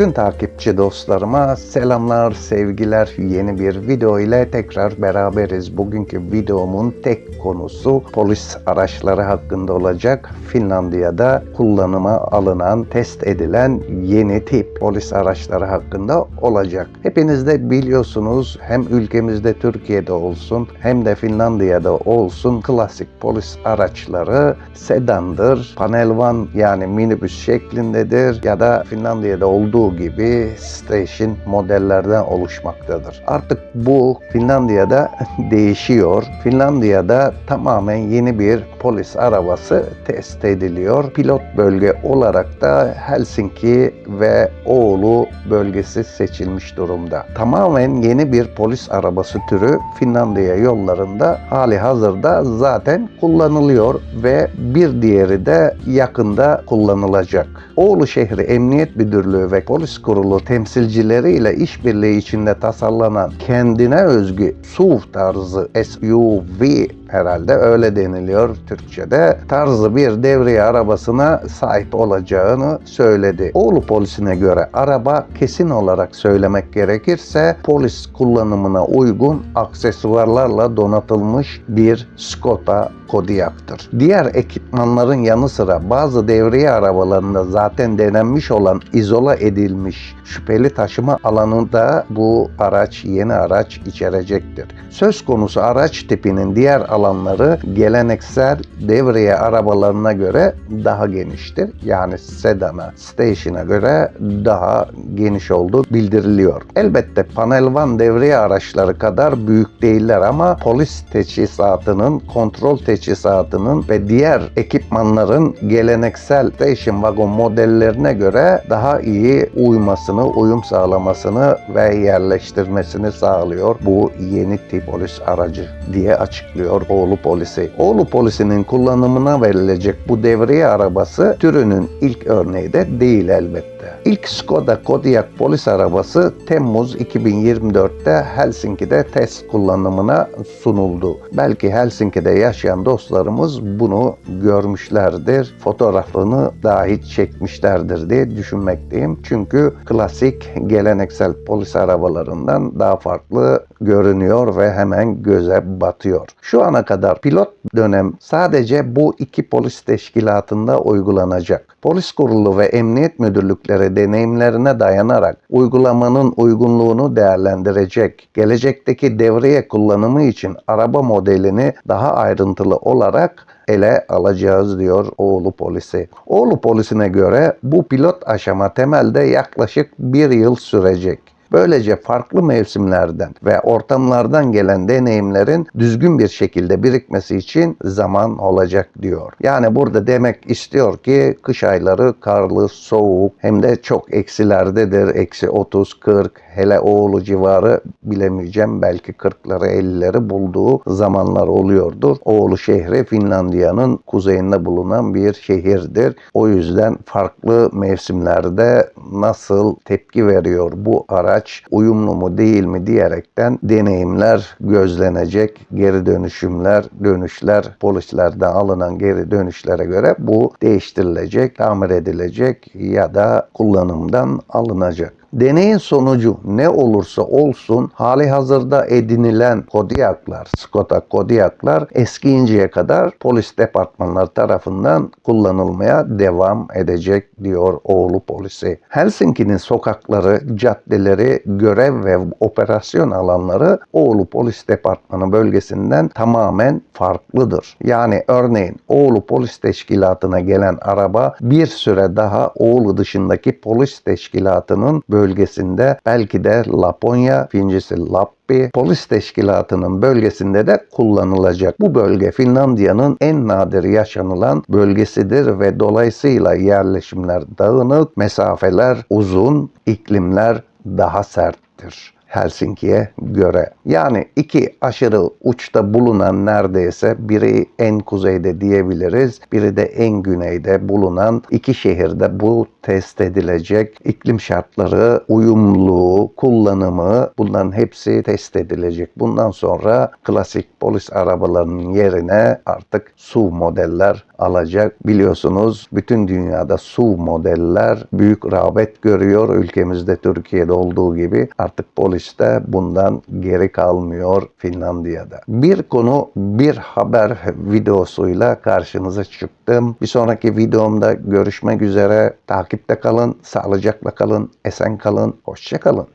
Bütün takipçi dostlarıma selamlar, sevgiler. Yeni bir video ile tekrar beraberiz. Bugünkü videomun tek konusu polis araçları hakkında olacak. Finlandiya'da kullanıma alınan, test edilen yeni tip polis araçları hakkında olacak. Hepiniz de biliyorsunuz hem ülkemizde Türkiye'de olsun hem de Finlandiya'da olsun klasik polis araçları sedandır, panel van yani minibüs şeklindedir ya da Finlandiya'da olduğu gibi station modellerden oluşmaktadır. Artık bu Finlandiya'da değişiyor. Finlandiya'da tamamen yeni bir polis arabası test ediliyor. Pilot bölge olarak da Helsinki ve Oulu bölgesi seçilmiş durumda. Tamamen yeni bir polis arabası türü Finlandiya yollarında hali hazırda zaten kullanılıyor ve bir diğeri de yakında kullanılacak. Oğlu Şehri Emniyet Müdürlüğü ve Polis Kurulu temsilcileriyle işbirliği içinde tasarlanan kendine özgü SUV tarzı SUV herhalde öyle deniliyor Türkçe'de tarzı bir devriye arabasına sahip olacağını söyledi. Oğlu polisine göre araba kesin olarak söylemek gerekirse polis kullanımına uygun aksesuarlarla donatılmış bir Skoda Kodiak'tır. Diğer ekipmanların yanı sıra bazı devriye arabalarında zaten denenmiş olan izola edilmiş şüpheli taşıma alanında bu araç yeni araç içerecektir. Söz konusu araç tipinin diğer alanları geleneksel devriye arabalarına göre daha geniştir. Yani sedana, station'a göre daha geniş olduğu bildiriliyor. Elbette panel van devriye araçları kadar büyük değiller ama polis teçhizatının, kontrol teçhizatının ve diğer ekipmanların geleneksel station wagon modellerine göre daha iyi uymasını, uyum sağlamasını ve yerleştirmesini sağlıyor bu yeni tip polis aracı diye açıklıyor Oğlu polisi. Oğlu polisinin kullanımına verilecek bu devriye arabası türünün ilk örneği de değil elbette. İlk Skoda Kodiaq polis arabası Temmuz 2024'te Helsinki'de test kullanımına sunuldu. Belki Helsinki'de yaşayan dostlarımız bunu görmüşlerdir. Fotoğrafını dahi çekmişlerdir diye düşünmekteyim. Çünkü klasik geleneksel polis arabalarından daha farklı görünüyor ve hemen göze batıyor. Şu ana kadar pilot dönem sadece bu iki polis teşkilatında uygulanacak. Polis kurulu ve emniyet müdürlükleri deneyimlerine dayanarak uygulamanın uygunluğunu değerlendirecek. Gelecekteki devriye kullanımı için araba modelini daha ayrıntılı olarak ele alacağız diyor Oğlu polisi. Oğlu polisine göre bu pilot aşama temelde yaklaşık bir yıl sürecek. Böylece farklı mevsimlerden ve ortamlardan gelen deneyimlerin düzgün bir şekilde birikmesi için zaman olacak diyor. Yani burada demek istiyor ki kış ayları karlı, soğuk hem de çok eksilerdedir. Eksi 30, 40 hele Oğlu civarı bilemeyeceğim belki 40'ları 50'leri bulduğu zamanlar oluyordur. Oğlu şehri Finlandiya'nın kuzeyinde bulunan bir şehirdir. O yüzden farklı mevsimlerde nasıl tepki veriyor bu araç uyumlu mu değil mi diyerekten deneyimler gözlenecek. Geri dönüşümler, dönüşler polislerden alınan geri dönüşlere göre bu değiştirilecek, tamir edilecek ya da kullanımdan alınacak. Deneyin sonucu ne olursa olsun hali hazırda edinilen kodiyaklar, Skoda kodiyaklar eskiyinceye kadar polis departmanları tarafından kullanılmaya devam edecek diyor Oğlu polisi. Helsinki'nin sokakları, caddeleri, görev ve operasyon alanları Oğlu Polis Departmanı bölgesinden tamamen farklıdır. Yani örneğin Oğlu Polis Teşkilatı'na gelen araba bir süre daha Oğlu dışındaki polis teşkilatının bölgesinde belki de Laponya, Fincisi Lappi polis teşkilatının bölgesinde de kullanılacak. Bu bölge Finlandiya'nın en nadir yaşanılan bölgesidir ve dolayısıyla yerleşimler dağınık, mesafeler uzun, iklimler daha serttir. Helsinki'ye göre. Yani iki aşırı uçta bulunan neredeyse biri en kuzeyde diyebiliriz, biri de en güneyde bulunan iki şehirde bu test edilecek iklim şartları, uyumluluğu, kullanımı bunların hepsi test edilecek. Bundan sonra klasik polis arabalarının yerine artık SUV modeller alacak. Biliyorsunuz bütün dünyada SUV modeller büyük rağbet görüyor. Ülkemizde Türkiye'de olduğu gibi artık polis de bundan geri kalmıyor Finlandiya'da. Bir konu bir haber videosuyla karşınıza çıktım. Bir sonraki videomda görüşmek üzere. Takipte kalın, sağlıcakla kalın, esen kalın, hoşça kalın.